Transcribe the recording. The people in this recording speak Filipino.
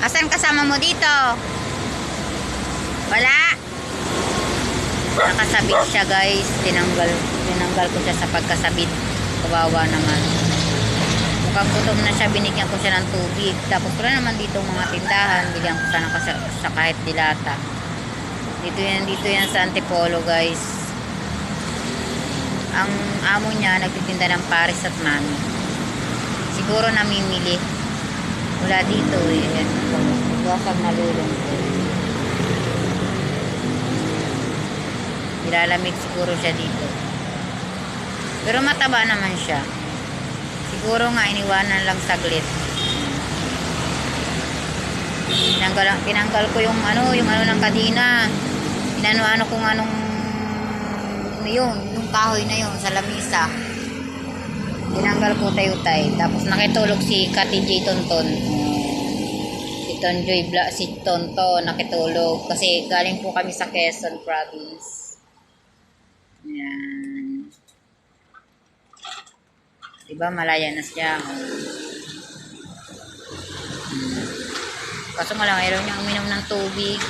Asan kasama mo dito? Wala. Nakasabit siya guys. Tinanggal, tinanggal ko siya sa pagkasabit. Kawawa naman. Mukhang gutom na siya. Binigyan ko siya ng tubig. Tapos wala naman dito mga tindahan. Bigyan ko sana kasi sa kahit dilata. Dito yan, dito yan sa Antipolo guys. Ang amo niya nagtitinda ng pares at mami. Siguro namimili. Wala dito eh. Ayan. Basag na lulong ko. Nilalamig siguro siya dito. Pero mataba naman siya. Siguro nga iniwanan lang saglit. Tinanggal, tinanggal ko yung ano, yung ano ng kadina. Inano-ano kung anong ano yun, yung kahoy na yun sa lamisa. Tinanggal ko tayo-tay. Tapos nakitulog si Kati J. Tonton. Tonjoy Bla, si Tonto nakitulog. Kasi galing po kami sa Quezon Province. Ayan. Diba malaya na siya. Hmm. Kaso nga lang, ayaw niya uminom ng tubig.